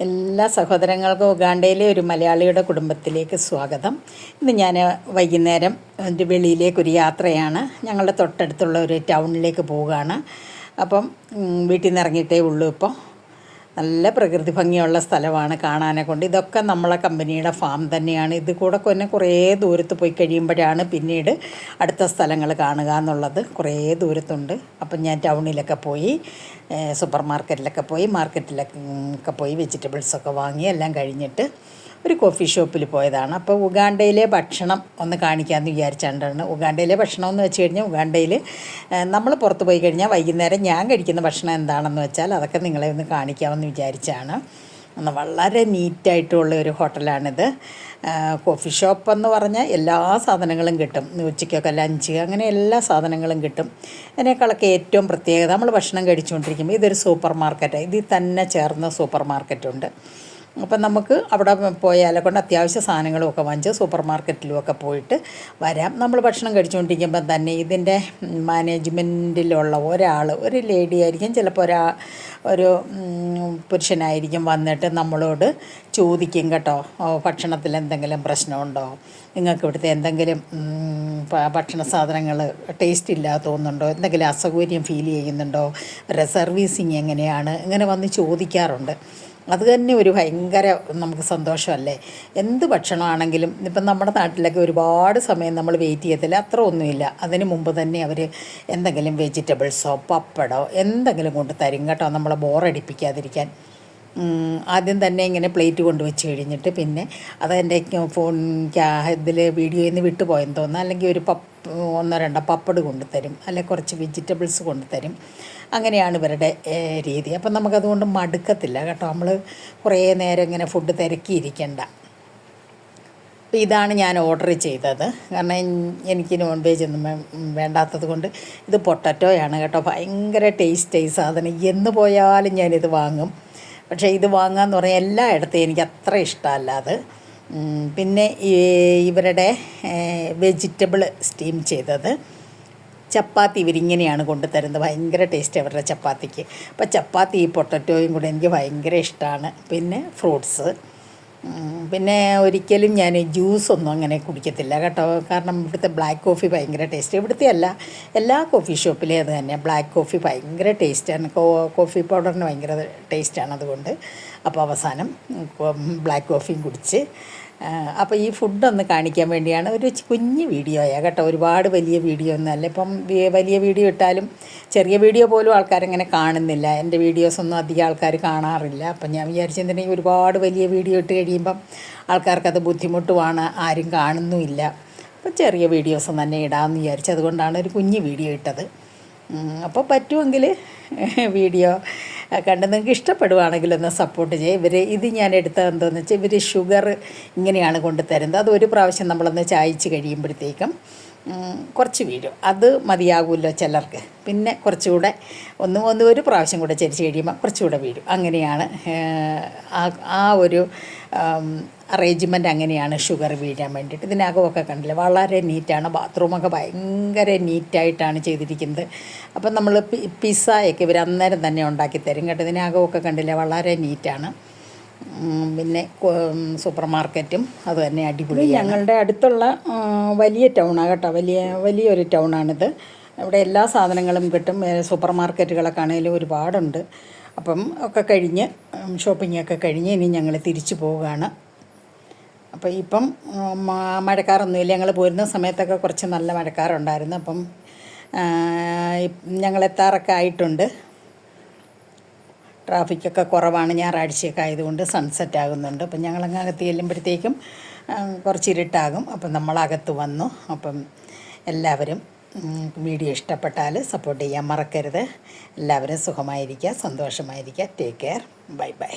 എല്ലാ സഹോദരങ്ങൾക്കും ഉഗാണ്ടയിലെ ഒരു മലയാളിയുടെ കുടുംബത്തിലേക്ക് സ്വാഗതം. ഇന്ന് ഞാൻ വൈകുന്നേരം എന്റെ വെളിയിലേക്കൊരു യാത്രയാണ്. ഞങ്ങളുടെ തൊട്ടടുത്തുള്ള ഒരു ടൗണിലേക്ക് പോവുകയാണ്. അപ്പം വീട്ടിൽ നിന്ന് ഇറങ്ങിയിട്ടേ ഉള്ളൂ ഇപ്പോൾ നല്ല പ്രകൃതി ഭംഗിയുള്ള സ്ഥലമാണ് കാണാനെ കൊണ്ട്. ഇതൊക്കെ നമ്മളെ കമ്പനിയുടെ ഫാം തന്നെയാണ്. ഇത് കൂടെ കൊന്നെ കുറേ ദൂരത്ത് പോയി കഴിയുമ്പോഴാണ് പിന്നീട് അടുത്ത സ്ഥലങ്ങൾ കാണുക എന്നുള്ളത്. കുറേ ദൂരത്തുണ്ട്. അപ്പം ഞാൻ ടൗണിലൊക്കെ പോയി സൂപ്പർ മാർക്കറ്റിലൊക്കെ പോയി മാർക്കറ്റിലൊക്കെ പോയി വെജിറ്റബിൾസൊക്കെ വാങ്ങി എല്ലാം കഴിഞ്ഞിട്ട് ഒരു കോഫി ഷോപ്പിൽ പോയതാണ്. അപ്പോൾ ഉഗാണ്ടയിലെ ഭക്ഷണം ഒന്ന് കാണിക്കാമെന്ന് വിചാരിച്ചാണ്ടാണ്. ഉഗാണ്ടയിലെ ഭക്ഷണം എന്ന് വെച്ച് കഴിഞ്ഞാൽ ഉഗാണ്ടയിൽ നമ്മൾ പുറത്ത് പോയി കഴിഞ്ഞാൽ വൈകുന്നേരം ഞാൻ കഴിക്കുന്ന ഭക്ഷണം എന്താണെന്ന് വെച്ചാൽ അതൊക്കെ നിങ്ങളെ ഒന്ന് കാണിക്കാമെന്ന് വിചാരിച്ചാണ്. വളരെ നീറ്റായിട്ടുള്ള ഒരു ഹോട്ടലാണിത്. കോഫി ഷോപ്പ് എന്ന് പറഞ്ഞാൽ എല്ലാ സാധനങ്ങളും കിട്ടും. ഉച്ചയ്ക്കൊക്കെ ലഞ്ച് അങ്ങനെ എല്ലാ സാധനങ്ങളും കിട്ടും. അതിനേക്കാളൊക്കെ ഏറ്റവും പ്രത്യേകത നമ്മൾ ഭക്ഷണം കഴിച്ചുകൊണ്ടിരിക്കുമ്പോൾ ഇതൊരു സൂപ്പർ മാർക്കറ്റാണ് ഇതിൽ തന്നെ ചേർന്ന സൂപ്പർ മാർക്കറ്റുണ്ട് അപ്പം നമുക്ക് അവിടെ പോയാലെ കൊണ്ട് അത്യാവശ്യ സാധനങ്ങളൊക്കെ വാങ്ങിച്ച് സൂപ്പർ മാർക്കറ്റിലുമൊക്കെ പോയിട്ട് വരാം. നമ്മൾ ഭക്ഷണം കഴിച്ചുകൊണ്ടിരിക്കുമ്പം തന്നെ ഇതിന്റെ മാനേജ്മെന്റിലുള്ള ഒരാൾ ഒരു ലേഡി ആയിരിക്കും. ചിലപ്പോൾ ഒരാ ഒരു പുരുഷനായിരിക്കും വന്നിട്ട് നമ്മളോട് ചോദിക്കും കേട്ടോ ഭക്ഷണത്തിൽ എന്തെങ്കിലും പ്രശ്നമുണ്ടോ? നിങ്ങൾക്ക് ഇവിടുത്തെ എന്തെങ്കിലും ഭക്ഷണ സാധനങ്ങൾ ടേസ്റ്റ് ഇല്ലാതെ തോന്നുന്നുണ്ടോ? എന്തെങ്കിലും അസൗകര്യം ഫീൽ ചെയ്യുന്നുണ്ടോ? അവരുടെ സർവീസിങ് എങ്ങനെയാണ്? ഇങ്ങനെ വന്ന് ചോദിക്കാറുണ്ട്. അത് തന്നെ ഒരു ഭയങ്കര നമുക്ക് സന്തോഷമല്ലേ? എന്ത് ഭക്ഷണമാണെങ്കിലും ഇപ്പം നമ്മുടെ നാട്ടിലൊക്കെ ഒരുപാട് സമയം നമ്മൾ വെയിറ്റ് ചെയ്യത്തില്ല അത്ര ഒന്നുമില്ല. അതിന് മുമ്പ് തന്നെ അവർ എന്തെങ്കിലും വെജിറ്റബിൾസോ പപ്പടോ എന്തെങ്കിലും കൊണ്ട് തരും കേട്ടോ നമ്മളെ ബോറടിപ്പിക്കാതിരിക്കാൻ ആദ്യം തന്നെ ഇങ്ങനെ പ്ലേറ്റ് കൊണ്ട് വെച്ച് കഴിഞ്ഞിട്ട് പിന്നെ അതെന്റെ ഫോൺ ഇതിൽ വീഡിയോയിൽ നിന്ന് വിട്ടുപോയെന്ന് തോന്നുന്നു. അല്ലെങ്കിൽ ഒരു പപ്പ് ഒന്നോ രണ്ടോ പപ്പട് കൊണ്ടുതരും അല്ലെ കുറച്ച് വെജിറ്റബിൾസ് കൊണ്ടുതരും. അങ്ങനെയാണ് ഇവരുടെ രീതി. അപ്പം നമുക്കതുകൊണ്ട് മടുക്കത്തില്ല കേട്ടോ. നമ്മൾ കുറേ നേരം ഇങ്ങനെ ഫുഡ് തിരക്കിയിരിക്കണ്ട. അപ്പോൾ ഇതാണ് ഞാൻ ഓർഡർ ചെയ്തത്. കാരണം എനിക്ക് നോൺ വെജ് ഒന്നും വേണ്ടാത്തത് കൊണ്ട് ഇത് പൊട്ടറ്റോയാണ് കേട്ടോ. ഭയങ്കര ടേസ്റ്റ് ഈ സാധനം. എന്ന് പോയാലും ഞാനിത് വാങ്ങും. പക്ഷേ ഇത് വാങ്ങാമെന്ന് പറഞ്ഞാൽ എല്ലായിടത്തും എനിക്ക് അത്ര ഇഷ്ടമല്ല അത്. പിന്നെ ഇവരുടെ വെജിറ്റബിൾ സ്റ്റീം ചെയ്തത്. ചപ്പാത്തി ഇവരിങ്ങനെയാണ് കൊണ്ടുതരുന്നത്. ഭയങ്കര ടേസ്റ്റ് അവരുടെ ചപ്പാത്തിക്ക്. അപ്പോൾ ചപ്പാത്തി ഈ പൊട്ടറ്റോയും കൂടെ എനിക്ക് ഭയങ്കര ഇഷ്ടമാണ് പിന്നെ ഫ്രൂട്ട്സ്. പിന്നെ ഒരിക്കലും ഞാൻ ജ്യൂസൊന്നും അങ്ങനെ കുടിക്കത്തില്ല കേട്ടോ. കാരണം ഇവിടുത്തെ ബ്ലാക്ക് കോഫി ഭയങ്കര ടേസ്റ്റ് ഇവിടുത്തെ അല്ല എല്ലാ കോഫി ഷോപ്പിലേ അത് തന്നെ. ബ്ലാക്ക് കോഫി ഭയങ്കര ടേസ്റ്റാണ് കോഫി പൗഡറിന് ഭയങ്കര ടേസ്റ്റാണ് അതുകൊണ്ട്. അപ്പോൾ അവസാനം ബ്ലാക്ക് കോഫിയും കുടിച്ച് അപ്പോൾ ഈ ഫുഡൊന്ന് കാണിക്കാൻ വേണ്ടിയാണ് ഒരു കുഞ്ഞു വീഡിയോയാണ് കേട്ടോ. ഒരുപാട് വലിയ വീഡിയോ ഒന്നുമല്ല ഇപ്പം വലിയ വീഡിയോ ഇട്ടാലും ചെറിയ വീഡിയോ പോലും ആൾക്കാരങ്ങനെ കാണുന്നില്ല. എന്റെ വീഡിയോസൊന്നും അധികം ആൾക്കാർ കാണാറില്ല. അപ്പം ഞാൻ വിചാരിച്ചിട്ടുണ്ടെങ്കിൽ ഒരുപാട് വലിയ വീഡിയോ ഇട്ട് കഴിയുമ്പം ആൾക്കാർക്കത് ബുദ്ധിമുട്ടുമാണ് ആരും കാണുന്നുമില്ല. അപ്പം ചെറിയ വീഡിയോസ് തന്നെ ഇടാമെന്ന് വിചാരിച്ചു. അതുകൊണ്ടാണ് ഒരു കുഞ്ഞ് വീഡിയോ ഇട്ടത്. അപ്പോൾ പറ്റുമെങ്കിൽ വീഡിയോ കണ്ട് നിങ്ങൾക്ക് ഇഷ്ടപ്പെടുവാണെങ്കിൽ ഒന്ന് സപ്പോർട്ട് ചെയ്യുക ഇവർ ഇത് ഞാൻ എടുത്തത് എന്താണെന്ന് വെച്ചാൽ ഇവർ ഷുഗർ ഇങ്ങനെയാണ് കൊണ്ട് തരുന്നത്. അത് ഒരു പ്രാവശ്യം നമ്മളൊന്ന് ചായച്ച് കഴിയുമ്പോഴത്തേക്കും കുറച്ച് വീഴും. അത് മതിയാകുമല്ലോ ചിലർക്ക്. പിന്നെ കുറച്ചുകൂടെ ഒന്ന് ഒന്ന് ഒരു പ്രാവശ്യം കൂടെ ചരിച്ച് കഴിയുമ്പോൾ കുറച്ചുകൂടെ വീഴും. അങ്ങനെയാണ് ആ ഒരു അറേഞ്ച്മെന്റ് അങ്ങനെയാണ് ഷുഗർ വീഴാൻ വേണ്ടിയിട്ട്. ഇതിനകമൊക്കെ കണ്ടില്ല വളരെ നീറ്റാണ് ബാത്റൂമൊക്കെ ഭയങ്കര നീറ്റായിട്ടാണ് ചെയ്തിരിക്കുന്നത്. അപ്പം നമ്മൾ പിസ്സയൊക്കെ ഇവർ അന്നേരം തന്നെ ഉണ്ടാക്കി തരും കേട്ടോ. ഇതിനകമൊക്കെ കണ്ടില്ലേ വളരെ നീറ്റാണ് പിന്നെ സൂപ്പർ മാർക്കറ്റും അത് തന്നെ അടിപൊളി ഞങ്ങളുടെ അടുത്തുള്ള വലിയ ടൗണാണ് കേട്ടോ. വലിയ വലിയൊരു ടൗണാണിത് അവിടെ എല്ലാ സാധനങ്ങളും കിട്ടും. സൂപ്പർ മാർക്കറ്റുകളൊക്കെ ആണെങ്കിലും ഒരുപാടുണ്ട്. അപ്പം ഒക്കെ കഴിഞ്ഞ് ഷോപ്പിംഗ് ഒക്കെ കഴിഞ്ഞ് ഇനി ഞങ്ങൾ തിരിച്ചു പോവുകയാണ്. അപ്പോൾ ഇപ്പം മഴക്കാറൊന്നുമില്ല. ഞങ്ങൾ പോരുന്ന സമയത്തൊക്കെ കുറച്ച് നല്ല മഴക്കാറുണ്ടായിരുന്നു. അപ്പം എത്താറൊക്കെ ആയിട്ടുണ്ട്. ട്രാഫിക്കൊക്കെ കുറവാണ് ഞായറാഴ്ചയൊക്കെ ആയതുകൊണ്ട് സൺസെറ്റ് ആകുന്നുണ്ട്. അപ്പം ഞങ്ങളങ്ങ് അകത്ത് ചെല്ലുമ്പോഴത്തേക്കും കുറച്ച് ഇരുട്ടാകും. അപ്പം നമ്മളകത്ത് വന്നു. അപ്പം എല്ലാവരും വീഡിയോ ഇഷ്ടപ്പെട്ടാൽ സപ്പോർട്ട് ചെയ്യാൻ മറക്കരുത്. എല്ലാവരും സുഖമായിരിക്കുക സന്തോഷമായിരിക്കുക. Take care bye bye